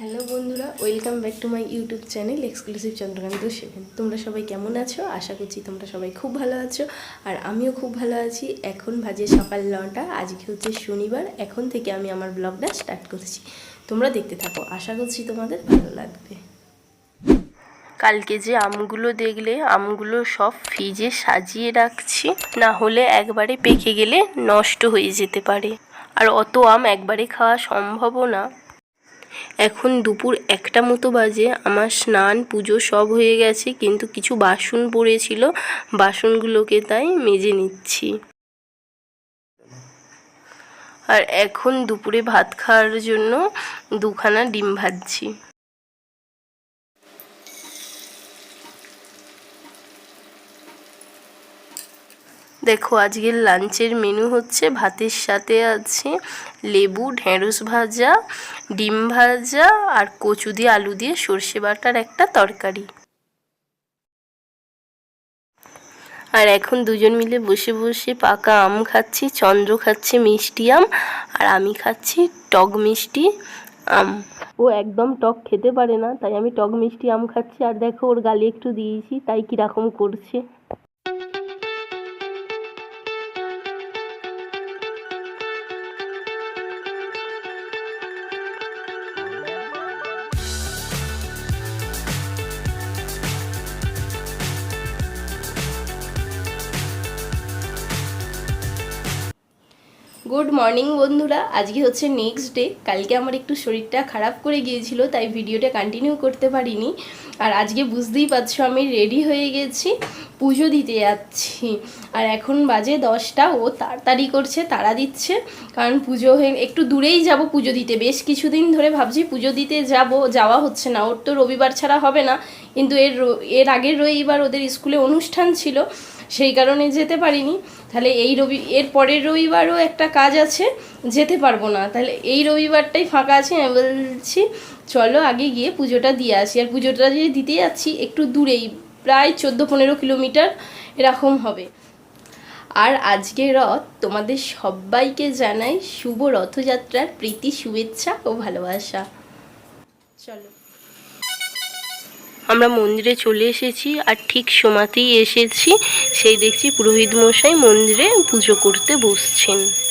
Hello বন্ধুরা, welcome back to my YouTube channel exclusive Chandrakanta seven তোমরা সবাই কেমন আছো? আশা করছি তোমরা সবাই খুব ভালো আছো। আর আমিও খুব ভালো আছি। এখন বাজে সকাল নটা, আজকে হচ্ছে শনিবার। এখন থেকে আমি আমার ব্লগটা স্টার্ট করছি। তোমরা দেখতে থাকো, আশা করছি তোমাদের ভালো লাগবে। কালকে যে আমগুলো দেখলে, আমগুলো সব ফ্রিজে সাজিয়ে রাখছি। না হলে একবারে পেকে গেলে নষ্ট হয়ে যেতে পারে। আর অত আম একবারে খাওয়া সম্ভবও না। এখন দুপুর একটা মতো বাজে, আমার স্নান, পুজো সব হয়ে গেছে, কিন্তু কিছু বাসন পড়েছিল, বাসনগুলোকে তাই মেজে নিচ্ছি। আর এখন দুপুরে ভাত খাওয়ার জন্য দুখানা ডিম ভাজছি। দেখো, আজকের লাঞ্চের মেনু হচ্ছে ভাতের সাথে আছে লেবু, ঢেঁড়স ভাজা, ডিম ভাজা আর কচু দিয়ে আলু দিয়ে সর্ষে বাটার একটা তরকারি। আর এখন দুজন মিলে বসে বসে পাকা আম খাচ্ছি, চন্দ্র খাচ্ছে মিষ্টি আম আর আমি খাচ্ছি টক মিষ্টি আম। ও একদম টক খেতে পারে না, তাই আমি টক মিষ্টি আম খাচ্ছি। আর দেখো, ওর গালে একটু দিয়েছি, তাই কীরকম করছে। গুড মর্নিং বন্ধুরা। আজকে হচ্ছে নেক্সট ডে কালকে আমার একটু শরীরটা খারাপ করে গিয়েছিল, তাই ভিডিওটা কন্টিনিউ করতে পারিনি। আর আজকে বুঝতেই পারছ, আমি রেডি হয়ে গেছি, পুজো দিতে যাচ্ছি। আর এখন বাজে দশটা, ও তাড়াতাড়ি করছে, তাড়া দিচ্ছে, কারণ পুজো হয়ে, একটু দূরেই যাব পুজো দিতে। বেশ কিছুদিন ধরে ভাবছি পুজো দিতে যাব, যাওয়া হচ্ছে না, ওর তো রবিবার ছাড়া হবে না, কিন্তু এর এর আগের রবিবার ওদের স্কুলে অনুষ্ঠান ছিল, সেই কারণে যেতে পারিনি। তাহলে এই রবি, এর পরের রবিবারও একটা কাজ আছে, যেতে পারব না। তাহলে এই রবিবারটাই ফাঁকা আছে, আমি বলছি চলো আগে গিয়ে পুজোটা দিয়ে আসি। আর পুজোটা যে দিতে যাচ্ছি, একটু দূরেই, প্রায় চোদ্দ পনেরো কিলোমিটার এরকম হবে। আর আজকে রথ তোমাদের সবাইকে জানাই শুভ রথযাত্রার প্রীতি, শুভেচ্ছা ও ভালোবাসা। চলো। আমরা মন্দিরে চলে এসেছি, আর ঠিক সমাতেই এসেছি। সেই দেখছি পুরোহিত মশাই মন্দিরে পুজো করতে বসছেন।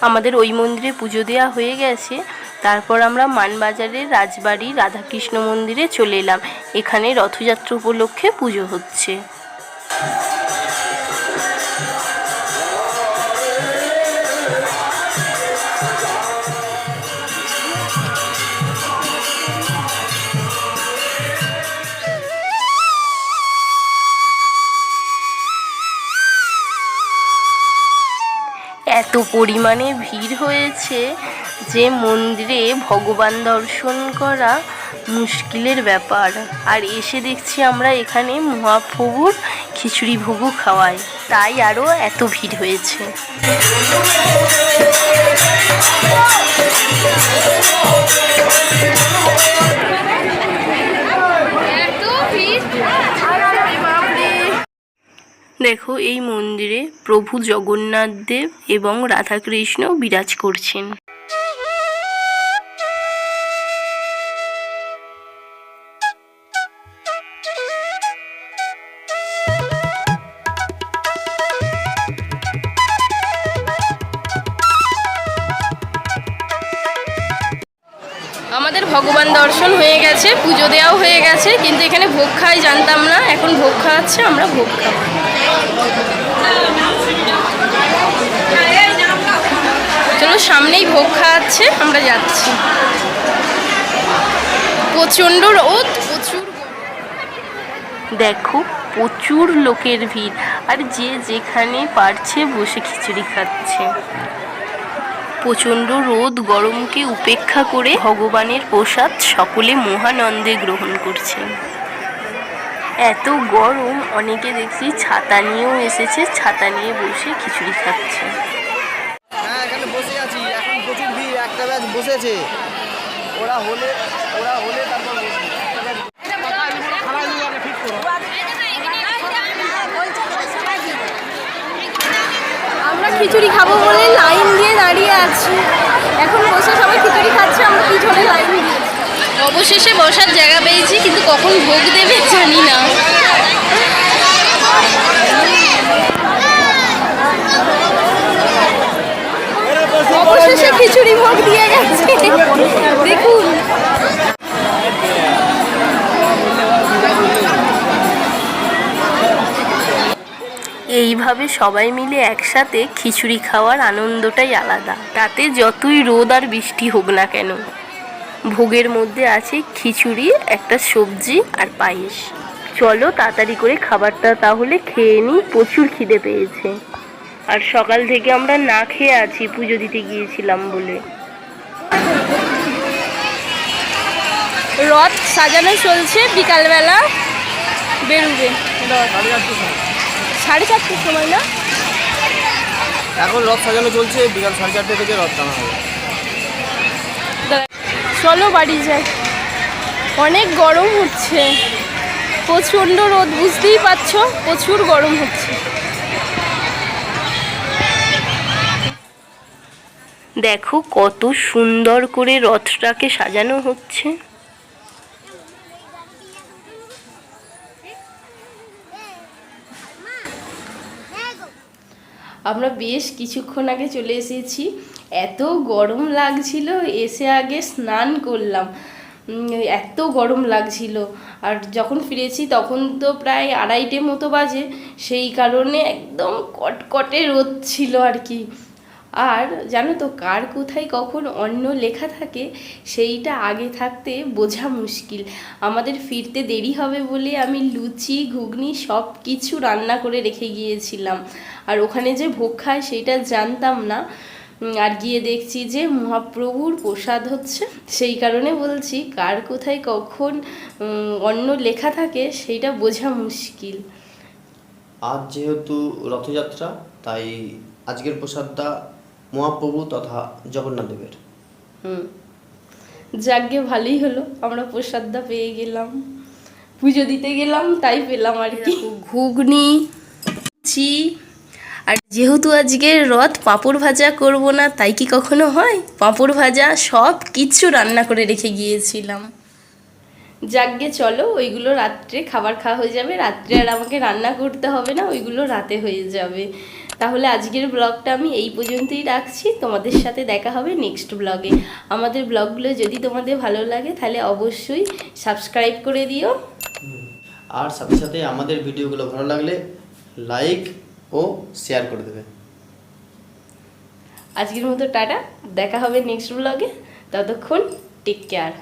আমাদের ওই মন্দিরে পুজো দেওয়া হয়ে গেছে। তারপর আমরা মানবাজারের রাজবাড়ি, রাধাকৃষ্ণ মন্দিরে চলে এলাম। এখানে রথযাত্রা উপলক্ষে পুজো হচ্ছে। এত পরিমাণে ভিড় হয়েছে যে মন্দিরে ভগবান দর্শন করা মুশকিলের ব্যাপার। আর এসে দেখছি আমরা এখানে মহাপ্রভুর খিচুড়ি ভোগও খাওয়াই। তাই আরও এত ভিড় হয়েছে। দেখো, এই মন্দিরে প্রভু জগন্নাথ দেব এবং রাধাকৃষ্ণ বিরাজ করছেন। আমাদের ভগবান দর্শন হয়ে গেছে, পুজো দেওয়াও হয়ে গেছে, কিন্তু এখানে ভোগ খাই জানতাম না, এখন ভোগ খাওয়াচ্ছে, আমরা ভোগ খাব। চলো সামনেই ভোগ খাওয়াচ্ছে, আমরা যাচ্ছি। প্রচণ্ড রোদ, প্রচুর দেখো, প্রচুর লোকের ভিড়। আর যে যেখানে পারছে বসে খিচুড়ি খাচ্ছে। প্রচণ্ড রোদ, গরমকে উপেক্ষা করে ভগবানের প্রসাদ সকলে মহানন্দে গ্রহণ করছেন এত গরম অনেকে দেখছি ছাতা নিয়েও এসেছে ছাতা নিয়ে বসে খিচুড়ি খাচ্ছে। হ্যাঁ এখানে বসে আছি। এখন প্রচুর ভিড় একটা ব্যাচ বসেছে। ওরা হলে ওরা হলে তারপর বসবো। একটা batch আমরা খিচুড়ি খাব বলে লাইন দিয়ে দাঁড়িয়ে আছি। এখন বসে সবাই খিচুড়ি খাচ্ছে আমরা পিছনে লাইন দিয়েছি অবশেষে বসার জায়গা পেয়েছি কিন্তু কখন ভোগ দেবে জানি না। অবশেষে খিচুড়ি ভোগ দিয়ে গেছে। দেখুন। এইভাবে সবাই মিলে একসাথে খিচুড়ি খাওয়ার আনন্দটাই আলাদা। তাতে যতই রোদ আর বৃষ্টি হোক না কেন, ভোগের মধ্যে আছে খিচুড়ি, একটা সবজি আর পায়েস। চলো তাড়াতাড়ি করে খাবারটা তাহলে খেয়ে নিই, প্রচুর খিদে পেয়েছে। আর সকাল থেকে আমরা না খেয়ে আছি পুজো দিতে গিয়েছিলাম বলে। রথ সাজানো চলছে বিকালবেলা বেরোবে। সাড়ে চারটের সময় না? এখন রথ সাজানো চলছে বিকাল সাড়ে চারটে থেকে রথ টানা হবে। চলো বাড়ি যাই। অনেক গরম হচ্ছে। প্রচণ্ড রোদ বুঝতেই পারছ? প্রচুর গরম হচ্ছে। দেখো কত সুন্দর করে রথটাকে সাজানো হচ্ছে। আমরা বেশ কিছুক্ষণ আগে চলে এসেছি। এত গরম লাগছিল, এসে আগে স্নান করলাম। এত গরম লাগছিল। আর যখন ফিরেছি তখন তো প্রায় আড়াইটে মতো বাজে, সেই কারণে একদম কটকটে রোদ ছিল আর কি। আর জানো তো কার কোথায় কখন অন্য লেখা থাকে, সেইটা আগে থাকতে বোঝা মুশকিল। আমাদের ফিরতে দেরি হবে বলে আমি লুচি, ঘুগনি সব কিছু রান্না করে রেখে গিয়েছিলাম। আর ওখানে যে ভোগ খায় সেইটা জানতাম না। আর গিয়ে দেখছি যে মহাপ্রভুর প্রসাদ হচ্ছে। সেই কারণে বলছি কার কোথায় কখন অন্য লেখা থাকে সেইটা বোঝা মুশকিল। আজ যেহেতু রথযাত্রা, তাই আজকের প্রসাদটা মহাপ্রভু তথা জগন্নাথ দেবের। হুম। ভালোই হলো আমরা প্রসাদটা পেয়ে গেলাম। পুজো দিতে গেলাম তাই পেলাম আর কি। ঘুগনি চি আর যেহেতু আজকে রথ পাঁপড় ভাজা করব না তাই কি কখনো হয়? পাঁপড় ভাজা সব কিছু রান্না করে রেখে গিয়েছিলাম। যাগ্গে চলো ওইগুলো রাত্রে খাবার খাওয়া হয়ে যাবে। রাত্রে আর আমাকে রান্না করতে হবে না ওইগুলো রাতে হয়ে যাবে। তাহলে আজকের ব্লগটা আমি এই পর্যন্তই রাখছি। তোমাদের সাথে দেখা হবে নেক্সট ব্লগে আমাদের ব্লগগুলো যদি তোমাদের ভালো লাগে তাহলে অবশ্যই সাবস্ক্রাইব করে দিও। আর সাথে সাথে আমাদের ভিডিওগুলো ভালো লাগলে লাইক ও শেয়ার করে দেবে। আজকের মতো টাটা। দেখা হবে নেক্সট ব্লগে ততক্ষণ টেক কেয়ার